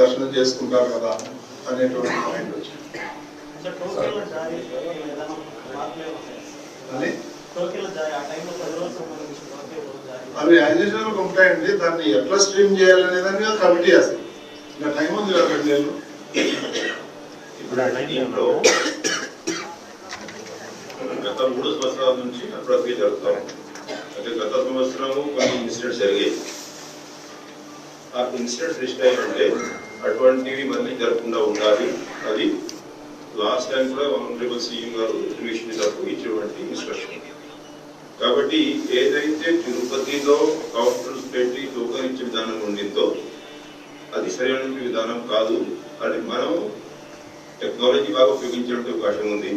దర్శనం చేసుకుంటారు కదా అనేటువంటి పాయింట్ వచ్చింది. అవి యాజ్ యూజువల్ ఉంటాయండి దాన్ని ఎట్లా స్ట్రీమ్ చేయాలనే దాని మీద కమిటీ వేస్తాం ఇంకా టైం ఉంది కదా రెండు నెలలు? ఇప్పుడు గత మూడు సంవత్సరాల నుంచి ప్రక్రియ జరుగుతా ఉంది. అంటే గత సంవత్సరము కొన్ని ఇన్సిడెంట్స్ జరిగాయి. ఆ ఇన్సిడెంట్స్ లిస్ట్ అయ్యంటే అటువంటివి మళ్ళీ జరగకుండా ఉండాలి. అది లాస్ట్ టైం కూడా ఆనరబుల్ సీఎం గారు ఎడ్యుకేషన్ ఇచ్చినటువంటి ఇన్స్ట్రక్షన్ కాబట్టి ఏదైతే తిరుపతిలో కౌంటర్స్ పెట్టి టోకన్ ఇచ్చే విధానం ఉండిందో అది సరైన విధానం కాదు. అది మనం టెక్నాలజీ బాగా ఉపయోగించడానికి అవకాశం ఉంది.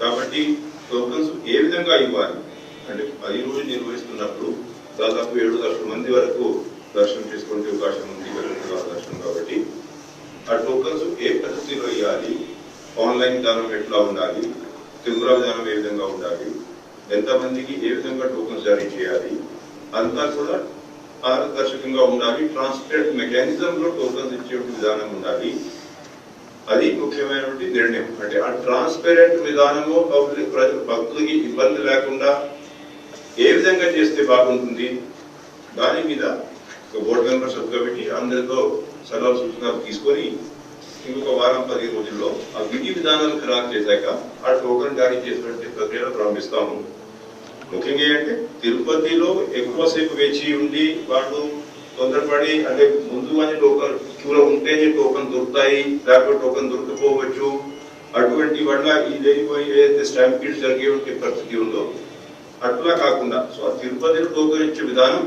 కాబట్టి టోకన్స్ ఏ విధంగా ఇవ్వాలి? అంటే పది రోజులు నిర్వహిస్తున్నప్పుడు దాదాపు ఏడు లక్షల మంది వరకు దర్శనం చేసుకునే అవకాశం ఉంది. కాబట్టి ఆ టోకన్స్ ఏ పద్ధతిలో ఇవ్వాలి? ఆన్లైన్ విధానం ఎట్లా ఉండాలి? తిరుమల విధానం ఏ విధంగా ఉండాలి? ఎంతమందికి ఏ విధంగా టోకన్స్ జారీ చేయాలి? అంతా కూడా పారదర్శకంగా ఉండాలి. ట్రాన్స్పరెంట్ మెకానిజం లో టోకన్స్ ఇచ్చే విధానం ఉండాలి. అది ముఖ్యమైనటువంటి నిర్ణయం. అంటే ఆ ట్రాన్స్పరెంట్ విధానము పబ్లిక్ భక్తులకి ఇబ్బంది లేకుండా ఏ విధంగా చేస్తే బాగుంటుంది? దాని మీద బోర్డు మెంబర్ సబ్ కమిటీ అందరితో సలహా సూచనలు తీసుకొని ఇంకొక వారం పది రోజుల్లో ఆ విధి విధానాలు ఖరారు చేశాక ఆ టోకన్ జారీ చేసినటువంటి ప్రక్రియను ప్రారంభిస్తాము. ముఖ్యంగా ఏంటంటే తిరుపతిలో ఎక్కువసేపు వేచి ఉండి వాళ్ళు తొందరపడి అంటే ముందు అని టోకన్ క్యూలో ఉంటేనే టోకన్ దొరుకుతాయి లేకపోతే టోకన్ దొరకపోవచ్చు. అటువంటి వల్ల ఇది ఏదైతే స్టాంపీడ్ జరిగే పరిస్థితి ఉందో. అట్లా కాకుండా సో ఆ తిరుపతిలో టోకన్ ఇచ్చే విధానం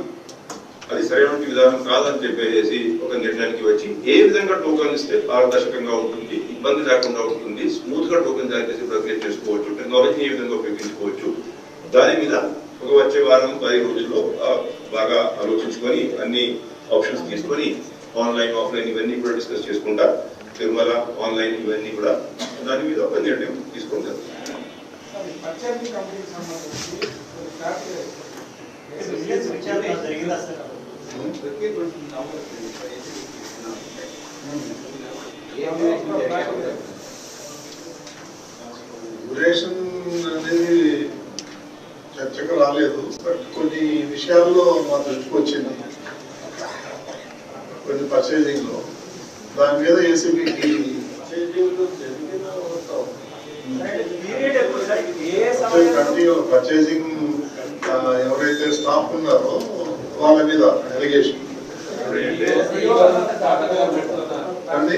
అది సరైన విధానం కాదని చెప్పేసి ఒక నిర్ణయానికి వచ్చి ఏ విధంగా టోకన్ ఇస్తే పారదర్శకంగా ఉంటుంది ఇబ్బంది లేకుండా ఉంటుంది స్మూత్గా టోకన్ జారీ చేసే ప్రక్రియ చేసుకోవచ్చు టెక్నాలజీని ఏ విధంగా ఉపయోగించుకోవచ్చు దాని మీద ఒక వచ్చే వారం పది రోజుల్లో బాగా ఆలోచించుకొని అన్ని ఆప్షన్స్ తీసుకొని ఆన్లైన్ ఆఫ్లైన్ ఇవన్నీ కూడా డిస్కస్ చేసుకుంటా తిరుమల ఆన్లైన్ ఇవన్నీ కూడా దాని మీద ఒక నిర్ణయం తీసుకుంటారు జరిగిందా సార్ డ్యూరేషన్ అనేది చర్చకు రాలేదు బట్ కొన్ని విషయాల్లో మా దృష్టికి వచ్చింది కొన్ని పర్చేజింగ్లో దాని మీద ఏసీబీకి కంటిన్యూ పర్చేజింగ్ ఎవరైతే స్టాఫ్ ఉన్నారో వాళ్ళ మీద అలిగేషన్ అండి?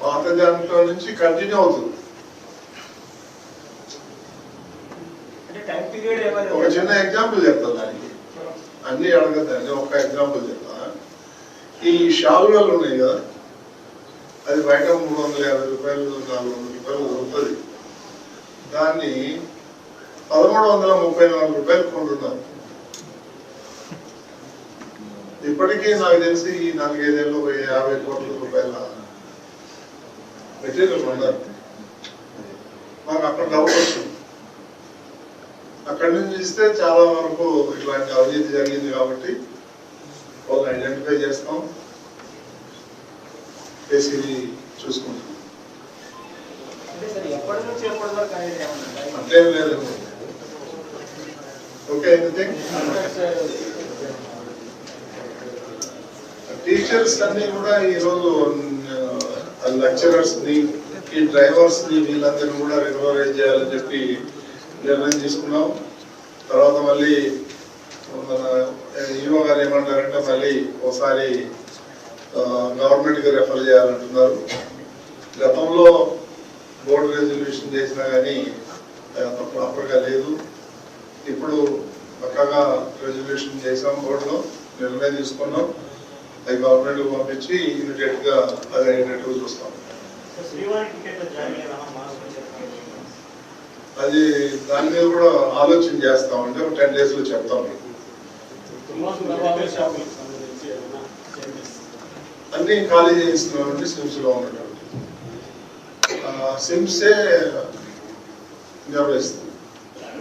పాత దాంట్లో నుంచి కంటిన్యూ అవుతుంది. ఒక చిన్న ఎగ్జాంపుల్ చెప్తాను దానికి. అన్ని అడగద్దండి ఒక ఎగ్జాంపుల్ చెప్తా ఈ షావులలో ఉన్నాయి కదా అది బయట మూడు వందల యాభై రూపాయలు నాలుగు వందల రూపాయలు దొరుకుతుంది దాన్ని పదమూడు వందల ముప్పై నాలుగు రూపాయలు కొంటున్నారు ఇప్పటికీ నాకు తెలిసి ఈ నాలుగైదేళ్ళు ఒక యాభై కోట్ల రూపాయల మెటీరియల్ ఉండాలి మాకు అక్కడ డౌట్ వస్తుంది. అక్కడి నుంచి ఇస్తే చాలా వరకు ఇట్లాంటి అవినీతి జరిగింది కాబట్టి వాళ్ళు ఐడెంటిఫై చేస్తాం ఏసీని చూసుకుంటాం అంటే సార్ ఎప్పటి నుంచి ఎప్పటి వరకు అనేది ఏమన్నా టైం అట్లేం లేదు ఓకే ఎనీథింగ్ టీచర్స్ అన్ని కూడా ఈరోజు లెక్చరర్స్ని ఈ డ్రైవర్స్ని వీళ్ళందరినీ కూడా రెగ్యులరైజ్ చేయాలని చెప్పి నిర్ణయం తీసుకున్నాం. తర్వాత మళ్ళీ మన ఈవో గారు ఏమంటారంటే మళ్ళీ ఒకసారి గవర్నమెంట్కి రెఫర్ చేయాలంటున్నారు. గతంలో బోర్డు రెజల్యూషన్ చేసినా కానీ అంత ప్రాపర్గా లేదు. ఇప్పుడు పక్కగా రెజల్యూషన్ చేసాం బోర్డులో నిర్ణయం తీసుకున్నాం. అది గవర్నమెంట్ పంపించి ఇమీడియట్గా అది అయ్యేటట్టు చూస్తాం. అది దాని మీద కూడా ఆలోచన చేస్తాం. అంటే ఒక టెన్ డేస్లో చెప్తాం మీకు మెడికల్ షాపులకు సంబంధించి ఏమైనా చేంజెస్ నేను ఖాళీ చేసినటువంటి సిమ్స్లో ఉన్నటువంటి ఆ, సిమ్సే నిర్వహిస్తుంది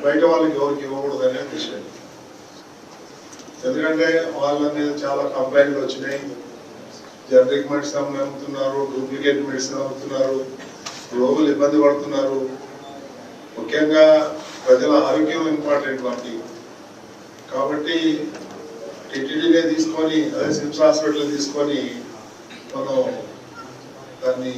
బయట వాళ్ళకి ఎవరికి ఇవ్వకూడదు అనే విషయం. ఎందుకంటే వాళ్ళ మీద చాలా కంప్లైంట్లు వచ్చినాయి. జనరిక్ మెడిసిన్ అమ్ముతున్నారు డూప్లికేట్ మెడిసిన్ అమ్ముతున్నారు రోగులు ఇబ్బంది పడుతున్నారు. ముఖ్యంగా ప్రజల ఆరోగ్యం ఇంపార్టెంట్ వాటి కాబట్టి టిటిడినే తీసుకొని అదే సిమ్స్ హాస్పిటల్ తీసుకొని మనం దాన్ని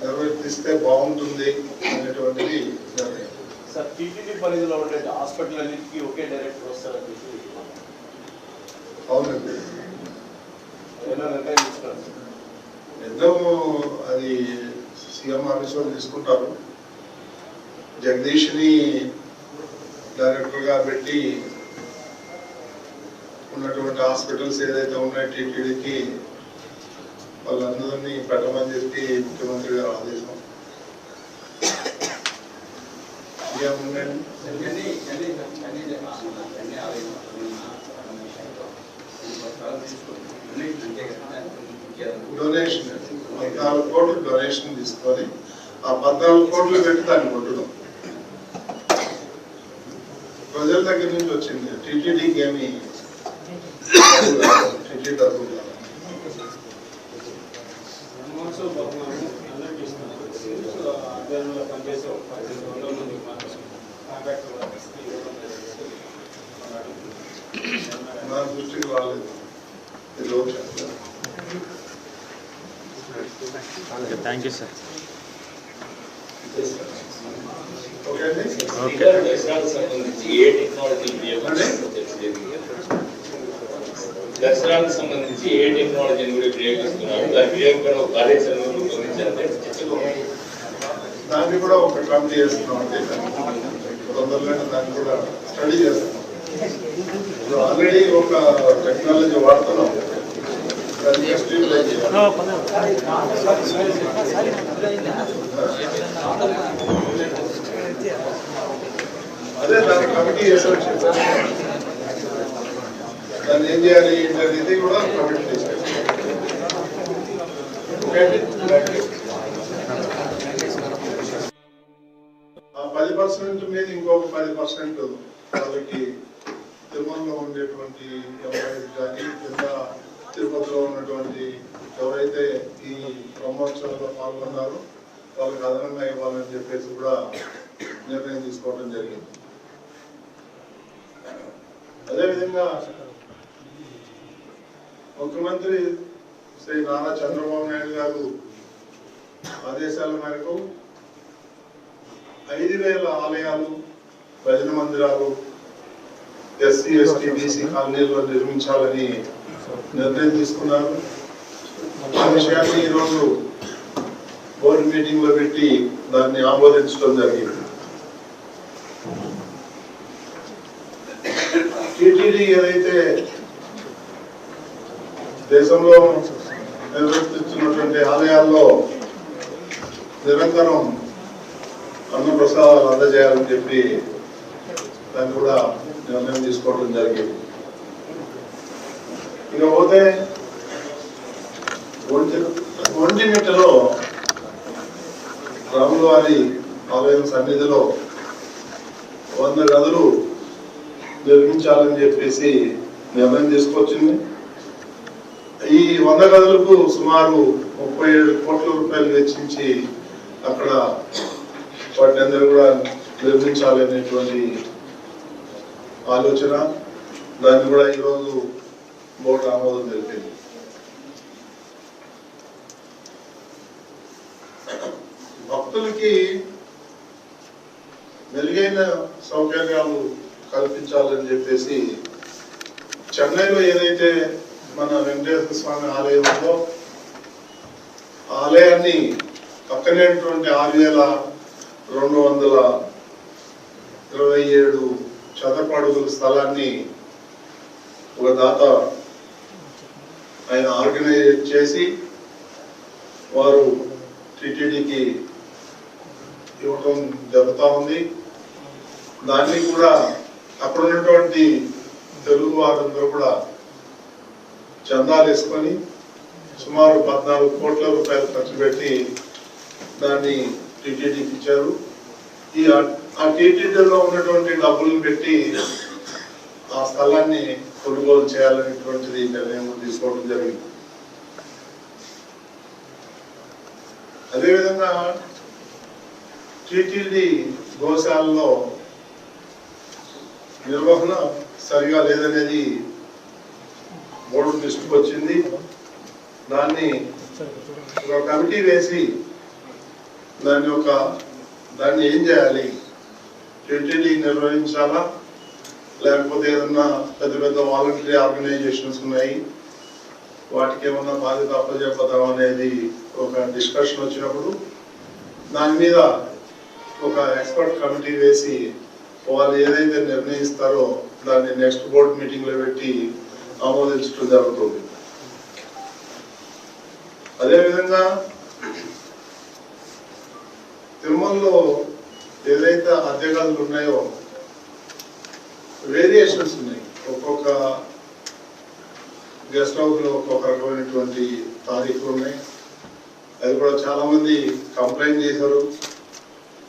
నిర్వర్తిస్తే బాగుంటుంది అనేటువంటిది నిర్ణయం. సార్ టీటీడీ పరిధిలో ఉండే హాస్పిటల్ అన్నింటికి ఒకే డైరెక్టర్ వస్తారని చెప్పి అవునండి. ఎంతో అది సీఎం ఆఫీస్ వాళ్ళు తీసుకుంటారు. జగదీష్ని డైరెక్టర్గా పెట్టి ఉన్నటువంటి హాస్పిటల్స్ ఏదైతే ఉన్నాయో టీటీడీకి వాళ్ళందరినీ పెట్టమని చెప్పి ముఖ్యమంత్రి గారు ఆదేశం. డొనేషన్ పద్నాలుగు కోట్లు డొనేషన్ తీసుకొని ఆ పద్నాలుగు కోట్లు పెట్టి దాన్ని కొట్టడం ప్రజల దగ్గర నుంచి వచ్చింది టీటీడీకి ఏమి? టీటీ డబ్బులు కాదు. బ్రహ్మోత్సవ భవనాలు అందరికీ ఇస్తున్నారు. సో ఆధ్వర్యంలో పనిచేసే ఒక పదిహేను వందల మంది మాత్రం కాంట్రాక్టర్ వర్కర్స్కి ఇవ్వడం జరిగింది. నా దృష్టికి రాలేదు ఇది Lok Sabha thank you sir okay అండి ఓకే దసరాకు సంబంధించి ఏ టెక్నాలజీని కూడా వినియోగిస్తున్నారు దాని వినియోగం ఒక కార్యాచరణ రూపొందించాలంటే దాన్ని కూడా ఒక కమిటీ చేస్తున్నాం అంటే తొందరలోనే దాన్ని కూడా స్టడీ చేస్తున్నాం. ఆల్రెడీ ఒక టెక్నాలజీ వాడుతున్నాం. అదే దాని కమిటీ చేసాం దాన్ని ఏం చేయాలి ఏంటనేది అనేది కూడా కమిటీ చేసాం ఆ పది పర్సెంట్ మీద ఇంకొక పది పర్సెంట్ వాళ్ళకి తిరుమలలో ఉండేటువంటి ఎవరైతే కానీ కింద తిరుపతిలో ఉన్నటువంటి ఎవరైతే ఈ బ్రహ్మోత్సవంలో పాల్గొన్నారో వాళ్ళకి అదనంగా ఇవ్వాలని చెప్పేసి కూడా నిర్ణయం తీసుకోవడం జరిగింది. అదేవిధంగా ముఖ్యమంత్రి శ్రీ నారా చంద్రబాబు నాయుడు గారు ఆదేశాల మేరకు ఐదు వేల ఆలయాలు భజన మందిరాలు ఎస్సీ ఎస్టీ బీసీ కాలనీల్లో నిర్మించాలని నిర్ణయం తీసుకున్నారు. ఆ విషయాన్ని ఈరోజు బోర్డు మీటింగ్లో పెట్టి దాన్ని ఆమోదించడం జరిగింది. టీటీడీ ఏదైతే దేశంలో నిర్వర్తిస్తున్నటువంటి ఆలయాల్లో నిరంతరం అన్నప్రసాదాలు అందజేయాలని చెప్పి దాన్ని కూడా నిర్ణయం తీసుకోవడం జరిగింది. ఇక పోతే ఒంటి ఒంటిమిట్టలో రాములవారి ఆలయం సన్నిధిలో వంద గదులు నిర్మించాలని చెప్పేసి నిర్ణయం తీసుకొచ్చింది. ఈ వంద గదులకు సుమారు ముప్పై ఏడు కోట్ల రూపాయలు వెచ్చించి అక్కడ వాటిని అందరూ కూడా నిర్మించాలి అనేటువంటి ఆలోచన. దాన్ని కూడా ఈరోజు బోర్డు ఆమోదం తెలిపింది. భక్తులకి మెరుగైన సౌకర్యాలు కల్పించాలని చెప్పేసి చెన్నైలో ఏదైతే మన వెంకటేశ్వర స్వామి ఆలయం ఉందో ఆలయాన్ని పక్కనేటువంటి ఆరు వేల రెండు వందల ఇరవై ఏడు చదపడుగుల స్థలాన్ని ఒక దాత ఆయన ఆర్గనైజ్ చేసి వారు టిటిడికి ఇవ్వటం జరుగుతూ ఉంది. దాన్ని కూడా అక్కడ ఉన్నటువంటి తెలుగు వారందరూ కూడా చందాలు వేసుకొని సుమారు పద్నాలుగు కోట్ల రూపాయలు ఖర్చు పెట్టి దాన్ని టిటిడికి ఇచ్చారు. ఈ ఆ- ఆ టీటీడీలో ఉన్నటువంటి డబ్బులను పెట్టి ఆ స్థలాన్ని కొనుగోలు చేయాలనేటువంటిది నిర్ణయం తీసుకోవడం జరిగింది. అదేవిధంగా టీటీడీ గోశాలలో నిర్వహణ సరిగా లేదనేది బోర్డు దృష్టికి వచ్చింది. దాన్ని ఒక కమిటీ వేసి దాన్ని ఒక దాన్ని ఏం చేయాలి? టీటీడీ నిర్వహించాలా? లేకపోతే ఏదన్నా పెద్ద పెద్ద వాలంటరీ ఆర్గనైజేషన్స్ ఉన్నాయి వాటికి ఏమన్నా బాధ్యత అప్పచెప్పదాం అనేది ఒక డిస్కషన్ వచ్చినప్పుడు దాని మీద ఒక ఎక్స్పర్ట్ కమిటీ వేసి వాళ్ళు ఏదైతే నిర్ణయిస్తారో దాన్ని నెక్స్ట్ బోర్డు మీటింగ్లో పెట్టి ఆమోదించడం జరుగుతుంది. అదేవిధంగా తిరుమలలో ఏదైతే అద్దె గదులు ఉన్నాయో వేరియేషన్స్ ఉన్నాయి. ఒక్కొక్క గెస్ట్ హౌస్లో ఒక్కొక్క రకమైనటువంటి తారీఖులు ఉన్నాయి. అది కూడా చాలామంది కంప్లైంట్ చేశారు.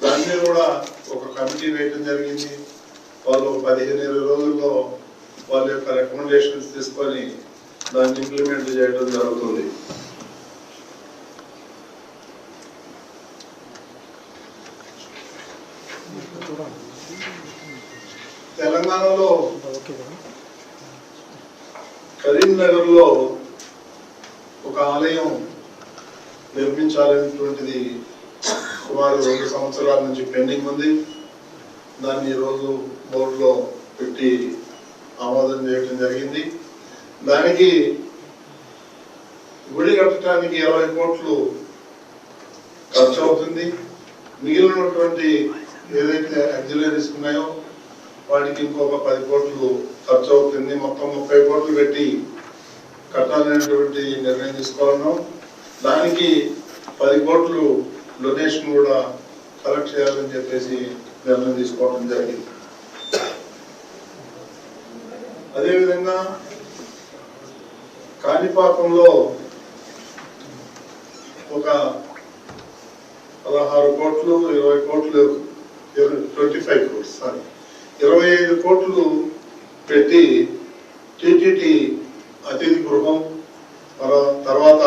దాన్ని కూడా ఒక కమిటీ వేయటం జరిగింది. వాళ్ళు పదిహేను ఇరవై రోజుల్లో వాళ్ళ యొక్క రికమెండేషన్స్ తీసుకొని దాన్ని ఇంప్లిమెంట్ చేయడం జరుగుతుంది. తెలంగాణలో కరీంనగర్లో ఒక ఆలయం నిర్మించాలనేటువంటిది సుమారు రెండు సంవత్సరాల నుంచి పెండింగ్ ఉంది. దాన్ని ఈరోజు బోర్డులో పెట్టి ఆమోదం చేయడం జరిగింది. దానికి గుడి కట్టడానికి ఇరవై కోట్లు ఖర్చు అవుతుంది మిగిలినటువంటి ఏదైతే అగ్జిలరీస్ ఉన్నాయో వాటికి ఇంకొక పది కోట్లు ఖర్చు అవుతుంది. మొత్తం ముప్పై కోట్లు పెట్టి కట్టాలనేటువంటి నిర్ణయం తీసుకోవాలను దానికి పది కోట్లు డొనేషన్ కూడా కలెక్ట్ చేయాలని చెప్పేసి నిర్ణయం తీసుకోవడం జరిగింది. అదేవిధంగా కాణిపాకంలో ఒక పదహారు కోట్లు ఇరవై కోట్లు ట్వంటీ ఫైవ్ క్రోర్స్ సారీ. ఇరవై ఐదు కోట్లు పెట్టి టిటిటి అతిథి గృహం తర్వాత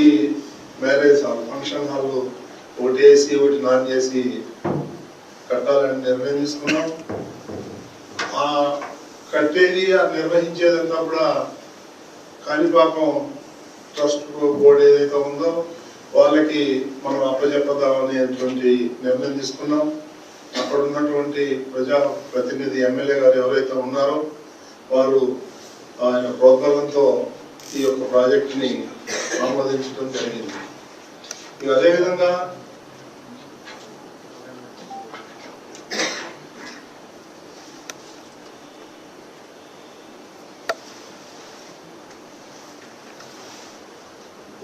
ఈ మ్యారేజ్ హాల్ ఫంక్షన్ హాల్ ఒకటి వేసి ఒకటి నాన్ చేసి కట్టాలని నిర్ణయం తీసుకున్నాం. ఆ కట్టేది ఆ నిర్వహించేదంతా కూడా కాణిపాకం ట్రస్ట్ బోర్డు ఏదైతే ఉందో వాళ్ళకి మనం అప్పచెప్పదామనేటువంటి నిర్ణయం తీసుకున్నాం. అక్కడ ఉన్నటువంటి ప్రజా ప్రతినిధి ఎమ్మెల్యే గారు ఎవరైతే ఉన్నారో వారు ఆయన ప్రోద్బలంతో ఈ యొక్క ప్రాజెక్టుని ఆమోదించడం జరిగింది. ఇక అదేవిధంగా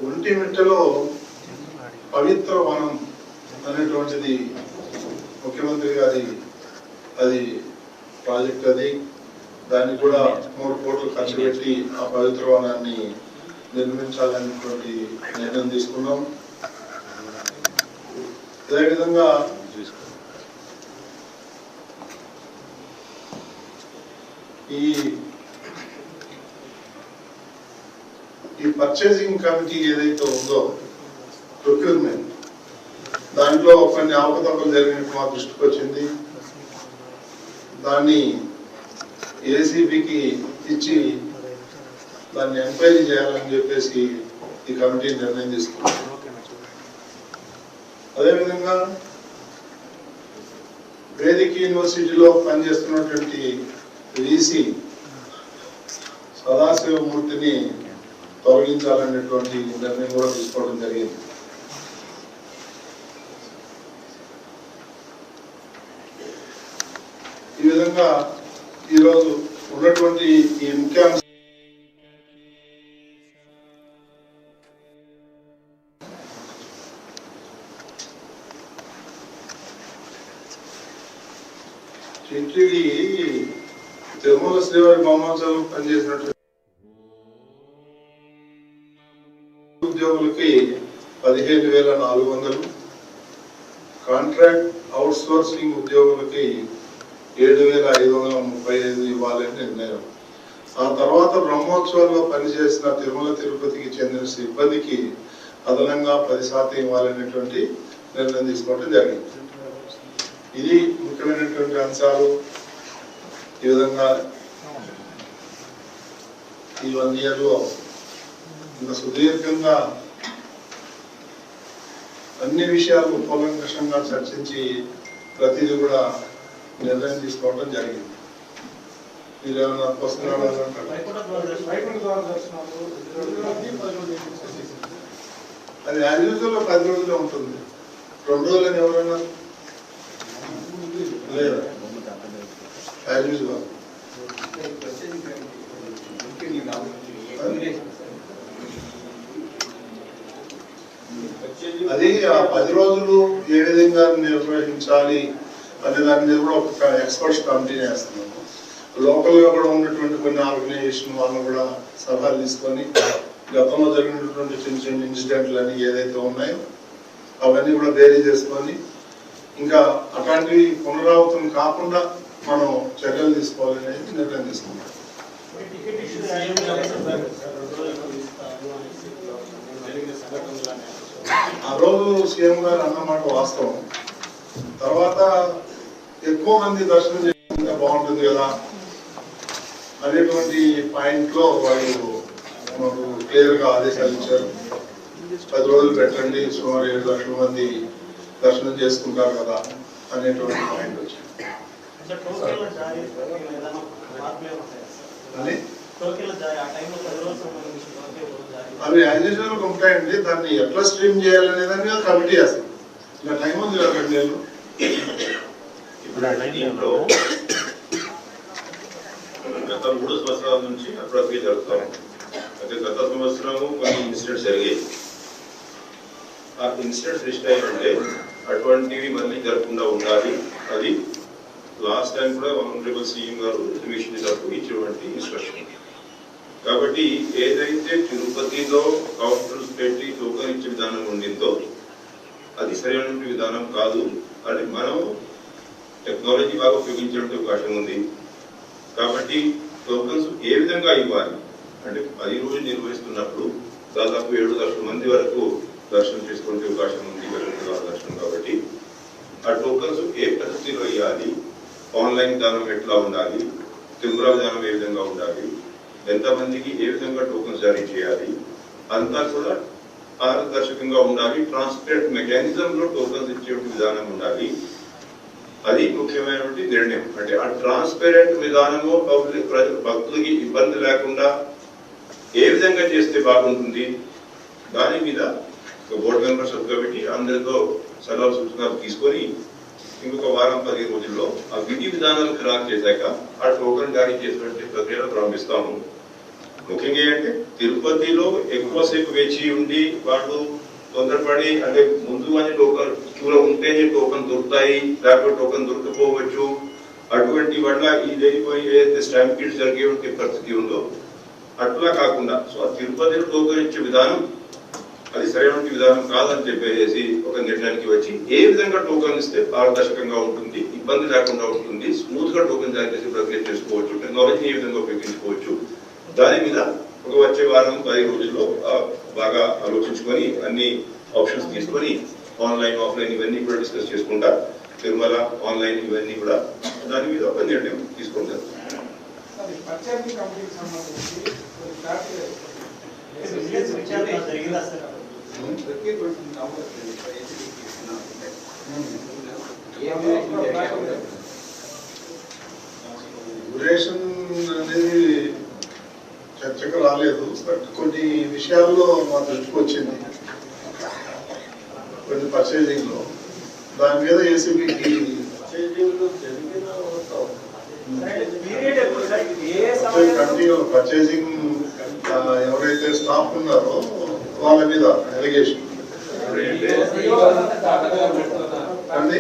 ఒంటిమిట్టలో పవిత్ర వనం అనేటువంటిది ముఖ్యమంత్రి గారి అది ప్రాజెక్ట్ అది. దాన్ని కూడా మూడు కోట్లు ఖర్చు పెట్టి ఆ పవిత్ర వనాన్ని నిర్మించాలనేటువంటి నిర్ణయం తీసుకున్నాం. అదేవిధంగా ఈ ఈ పర్చేసింగ్ కమిటీ ఏదైతే ఉందో ప్రొక్యూర్మెంట్ దాంట్లో కొన్ని అవకతవకలు జరిగినట్టు మా దృష్టికి వచ్చింది దాన్ని ఏసీబీకి ఇచ్చి దాన్ని ఎంక్వైరీ చేయాలని చెప్పేసి ఈ కమిటీ నిర్ణయం తీసుకుంది. అదేవిధంగా వేదిక యూనివర్సిటీలో పనిచేస్తున్నటువంటి వీసీ సదాశివమూర్తిని తొలగించాలనేటువంటి నిర్ణయం కూడా తీసుకోవడం జరిగింది ఈ విధంగా ఈరోజు ఉన్నటువంటి ఈ ముఖ్యాంశ. టిటిడి తిరుమల శ్రీవారి బ్రహ్మోత్సవం పనిచేసినట్టు. ఉద్యోగులకి పదిహేను వేల నాలుగు వందలు. కాంట్రాక్ట్ అవుట్ అవుట్ సోర్సింగ్ ఉద్యోగులకి ఏడు వేల ఐదు వందల ముప్పై ఐదు ఇవ్వాలని నిర్ణయం. ఆ తర్వాత బ్రహ్మోత్సవాల్లో పనిచేసిన తిరుమల తిరుపతికి చెందిన సిబ్బందికి అదనంగా పది శాతం ఇవ్వాలనేటువంటి నిర్ణయం తీసుకోవడం జరిగింది. ఇది ముఖ్యమైనటువంటి అంశాలు. ఈ విధంగా ఈ వన్ ఇయర్లో ఇంత సుదీర్ఘంగా అన్ని విషయాలు కూలంకషంగా చర్చించి ప్రతిదీ కూడా నిర్ణయం తీసుకోవడం జరిగింది. మీరు ఏమైనా క్వశ్చన్ పది రోజులు అది యాజ్ యూజువల్ పది రోజులే ఉంటుంది. రెండు రోజులని ఎవరైనా లేదా? యాజ్ యూజువల్ అది ఆ పది రోజులు ఏ విధంగా నిర్వహించాలి? అనే దాని మీద కూడా ఒక ఎక్స్పర్ట్స్ కమిటీ వేస్తున్నాము లోకల్గా కూడా ఉన్నటువంటి కొన్ని ఆర్గనైజేషన్ వాళ్ళు కూడా సలహాలు తీసుకొని గతంలో జరిగినటువంటి చిన్న చిన్న ఇన్సిడెంట్లు అని ఏదైతే ఉన్నాయో అవన్నీ కూడా బేరీ చేసుకొని ఇంకా అట్లాంటివి పునరావృతం కాకుండా మనం చర్యలు తీసుకోవాలనేది నిర్ణయం తీసుకున్నాం. ఆ రోజు సీఎం గారు అన్నమాట వాస్తవం. తర్వాత ఎక్కువ మంది దర్శనం చేసుకుంటే బాగుంటుంది కదా అనేటువంటి పాయింట్లో వాళ్ళు మాకు క్లియర్గా ఆదేశాలు ఇచ్చారు. పది రోజులు పెట్టండి సుమారు ఏడు లక్షల మంది దర్శనం చేసుకుంటారు కదా అనేటువంటి పాయింట్ వచ్చింది ఉంటాయా అవి యాజ్ యూజువల్ ఉంటాయండి దాన్ని ఎట్లా స్ట్రీమ్ చేయాలనే దాని మీద కమిటీ వేస్తాం ఇంకా టైం ఉంది కదా రెండు నెలలు. ఇప్పుడు దీంట్లో గత మూడు సంవత్సరాల నుంచి ప్రక్రియ జరుగుతాం. అయితే గత సంవత్సరము కొన్ని ఇన్సిడెంట్స్ జరిగాయి. ఆ ఇన్సిడెంట్స్ లిస్ట్ అయ్యంటే అటువంటివి మళ్ళీ జరగకుండా ఉండాలి. అది లాస్ట్ టైం కూడా ఆనరబుల్ సీఎం గారు రిజర్వేషన్ చేసినప్పుడు ఇచ్చినటువంటి ఇన్స్ట్రక్షన్. కాబట్టి ఏదైతే తిరుపతిలో కౌంటర్స్ పెట్టి టోకన్ ఇచ్చే విధానం ఉండిందో అది సరైన విధానం కాదు. అని మనం టెక్నాలజీ బాగా ఉపయోగించడానికి అవకాశం ఉంది. కాబట్టి టోకన్స్ ఏ విధంగా ఇవ్వాలి? అంటే పది రోజులు నిర్వహిస్తున్నప్పుడు దాదాపు ఏడు లక్షల మంది వరకు దర్శనం చేసుకునే అవకాశం ఉంది దర్శనం కాబట్టి. ఆ టోకన్స్ ఏ పద్ధతిలో ఇవ్వాలి? ఆన్లైన్ విధానం ఎట్లా ఉండాలి? తిరుమల విధానం ఏ విధంగా ఉండాలి? ఎంతమందికి ఏ విధంగా టోకన్స్ జారీ చేయాలి? అంతా కూడా పారదర్శకంగా ఉండాలి. ట్రాన్స్పరెంట్ మెకానిజంలో టోకన్స్ ఇచ్చే విధానం ఉండాలి. అది ముఖ్యమైనటువంటి నిర్ణయం. అంటే ఆ ట్రాన్స్పరెంట్ విధానము పబ్లిక్ ప్రజలు భక్తులకి ఇబ్బంది లేకుండా ఏ విధంగా చేస్తే బాగుంటుంది దాని మీద ఒక బోర్డు మెంబర్ సబ్ కమిటీ అందరితో సలహా సూచనలు తీసుకొని ఇంకొక వారం పది రోజుల్లో ఆ విధి విధానాలు ఖరారు చేశాక ఆ టోకన్ జారీ చేసినటువంటి ప్రక్రియను ప్రారంభిస్తాము. ముఖ్యంగా ఏంటంటే తిరుపతిలో ఎక్కువసేపు వేచి ఉండి వాళ్ళు తొందరపడి అంటే ముందు టోకన్ క్యూలో ఉంటేనే టోకన్ దొరుకుతాయి లేకపోతే టోకన్ దొరకపోవచ్చు. అటువంటి వల్ల ఈ లేనిపోయి ఏదైతే స్టాంప్ కిట్ జరిగేటువంటి పరిస్థితి ఉందో. అట్లా కాకుండా సో ఆ తిరుపతిలో టోకన్ ఇచ్చే విధానం అది సరైన విధానం కాదని చెప్పేసి ఒక నిర్ణయానికి వచ్చి ఏ విధంగా టోకన్ ఇస్తే పారదర్శకంగా ఉంటుంది ఇబ్బంది లేకుండా ఉంటుంది స్మూత్గా టోకన్ జారీ చేసి ప్రక్రియ చేసుకోవచ్చు టెక్నాలజీ ఏ విధంగా ఉపయోగించుకోవచ్చు. దాని మీద ఒక వచ్చే వారం పది రోజుల్లో బాగా ఆలోచించుకొని అన్ని ఆప్షన్స్ తీసుకొని ఆన్లైన్ ఆఫ్లైన్ ఇవన్నీ కూడా డిస్కస్ చేసుకుంటా. తిరుమల ఆన్లైన్ ఇవన్నీ కూడా దాని మీద ఒక నిర్ణయం తీసుకుంటారు డ్యూరేషన్ అనేది చర్చకు రాలేదు. బట్ కొన్ని విషయాల్లో మా దృష్టికి వచ్చింది. కొన్ని పర్చేజింగ్లో దాని మీద ఏసీబీకి పీరియడ్ ఎప్పుడు సార్. ఏ సమయం కంటిన్యూ పర్చేజింగ్ ఎవరైతే స్టాఫ్ ఉన్నారో వాళ్ళ మీద అండి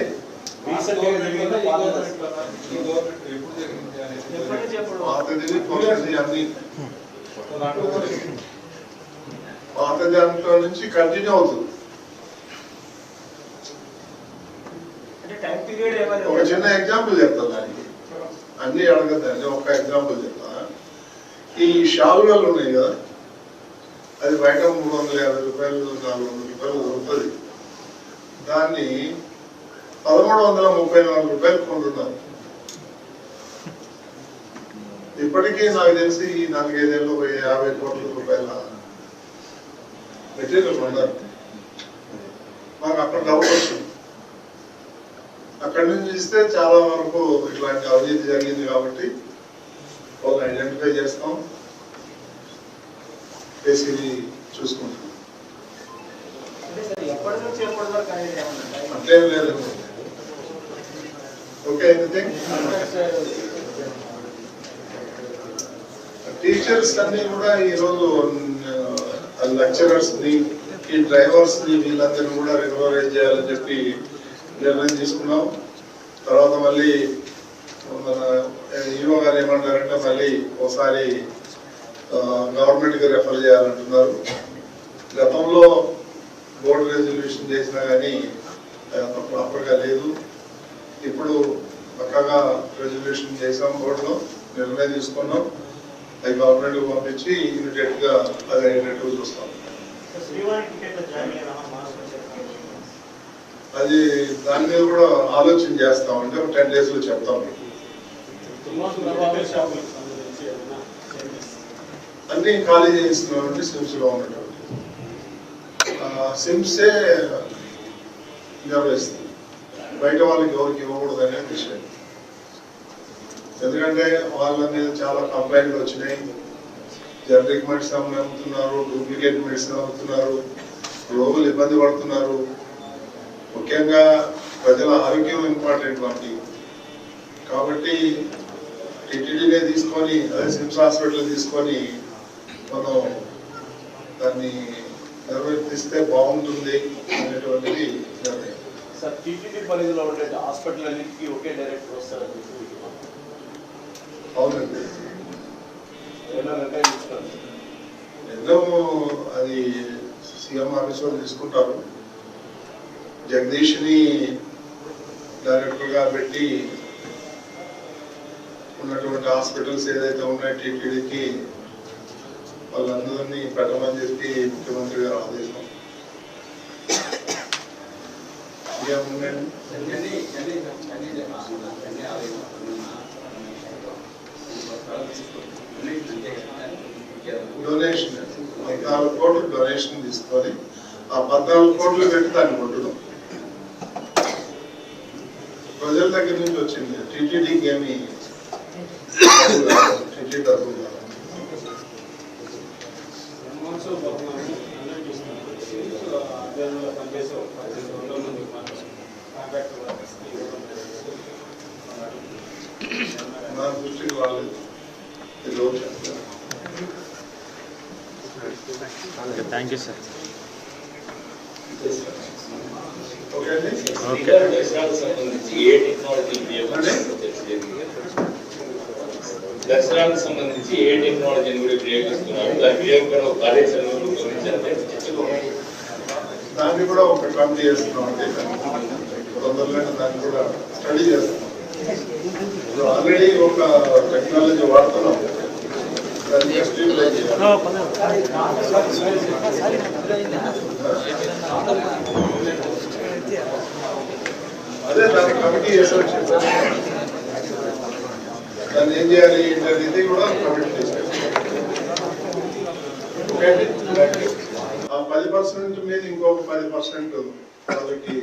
ఎప్పుడు పాతది కొత్తది అన్ని. పాత దాంట్లో నుంచి కంటిన్యూ అవుతుంది అంటే టైం పీరియడ్ ఏమైనా ఒక చిన్న ఎగ్జాంపుల్ చెప్తాను దానికి. అన్ని అడగద్దండి ఒక ఎగ్జాంపుల్ చెప్తా. ఈ షావులలో ఉన్నాయి కదా అది బయట మూడు వందల యాభై రూపాయలు నాలుగు వందల రూపాయలు దొరుకుతుంది. దాన్ని పదమూడు వందల ముప్పై నాలుగు రూపాయలు కొంటున్నారు. ఇప్పటికీ నాకు తెలిసి ఈ నాలుగైదేళ్ళు ఒక యాభై కోట్ల రూపాయల మెటీరియల్ కొన్నారు మాకు అక్కడ డౌట్ వస్తుంది. అక్కడి నుంచి ఇస్తే చాలా వరకు ఇట్లాంటి అవినీతి జరిగింది కాబట్టి వాళ్ళని ఐడెంటిఫై చేస్తాం. కేసీని చూసుకుంటాం. అట్లేం లేదు. ఓకే ఎనీథింగ్ టీచర్స్ అన్ని కూడా ఈరోజు లెక్చరర్స్ని ఈ డ్రైవర్స్ని వీళ్ళందరినీ కూడా రెగ్యులరైజ్ చేయాలని చెప్పి నిర్ణయం తీసుకున్నాం. తర్వాత మళ్ళీ మన ఈవో గారు ఏమంటారంటే మళ్ళీ ఒకసారి గవర్నమెంట్కి రెఫర్ చేయాలంటున్నారు. గతంలో బోర్డు రెజల్యూషన్ చేసినా కానీ అంత ప్రాపర్ లేదు. ఇప్పుడు పక్కగా రెజల్యూషన్ చేసాం బోర్డులో నిర్ణయం తీసుకున్నాం. అది గవర్నమెంట్కి పంపించి ఇమీడియట్గా అది అయ్యేటట్టు చూస్తాం. శ్రీవారి అది దాని మీద కూడా ఆలోచన చేస్తా అంటే ఒక టెన్ డేస్లో చెప్తాం మీకు. అన్ని ఖాళీ చేస్తున్నామంటే సిమ్స్లో ఉన్నటువంటి సిమ్సే నిర్వహిస్తుంది. బయట వాళ్ళకి ఎవరికి ఇవ్వకూడదు అనే విషయం. ఎందుకంటే వాళ్ళ మీద చాలా కంప్లైంట్లు వచ్చినాయి. జనరిక్ మెడిసిన్ అమ్ముతున్నారు డూప్లికేట్ మెడిసిన్ అమ్ముతున్నారు రోగులు ఇబ్బంది పడుతున్నారు. ముఖ్యంగా ప్రజల ఆరోగ్యం ఇంపార్టెంట్ మనకి కాబట్టి టిటిడినే తీసుకొని అదే సిమ్స్ హాస్పిటల్ తీసుకొని మనం దాన్ని నిర్వర్తిస్తే బాగుంటుంది అనేటువంటిది నిర్ణయం. సార్ టీటీడీ పరిధిలో ఉండే హాస్పిటల్ అన్నింటికి ఒకే డైరెక్టర్ వస్తారని చెప్పి అవునండి. ఎన్నో అది సీఎం ఆఫీస్ వాళ్ళు తీసుకుంటారు. జగదీష్ని డైరెక్టర్గా పెట్టి ఉన్నటువంటి హాస్పిటల్స్ ఏదైతే ఉన్నాయో టీటీడీకి వాళ్ళందరినీ పెట్టమని చెప్పి ముఖ్యమంత్రి గారు ఆదేశం. ఏముందండి డొనేషన్ పద్నాలుగు కోట్లు డొనేషన్ తీసుకొని ఆ పద్నాలుగు కోట్లు పెట్టి దాన్ని కొట్టుదాం ప్రజల దగ్గర నుంచి వచ్చింది టీటీడీకి ఏమి టీటీ డబ్బులు కాదు. బ్రహ్మోత్సవ భవనాన్ని అందరికీ ఇస్తున్నాం ఆధ్వర్యంలో పనిచేసే ఒక పద్దెనిమిది వందల మంది మాత్రం కాంట్రాక్టర్ వర్కర్స్కి ఇవ్వడం జరిగింది. నా దృష్టికి రాలేదు ఇది రోజు చెప్తాను. థ్యాంక్ యూ సార్ దసరాకు సంబంధించి ఏ టెక్నాలజీ తెలియజేయండి. దసరాకు సంబంధించి ఏ టెక్నాలజీని కూడా ఉపయోగిస్తున్నారు? దాని వినియోగం ఒక కార్యాచరణ రూపొందించాలని. దాన్ని కూడా ఒక కమిటీ చేస్తున్నాం అంటే తొందరలోనే దాన్ని కూడా స్టడీ చేస్తున్నాం. ఆల్రెడీ ఒక టెక్నాలజీ వాడుతున్నాం. దాన్ని అదే దాని కమిటీ చేసి వచ్చింది దాన్ని ఏం చేయాలి? ఏంటి అనేది కూడా కమిటీ చేశారు ఆ పది పర్సెంట్ మీద ఇంకొక పది పర్సెంట్ వాళ్ళకి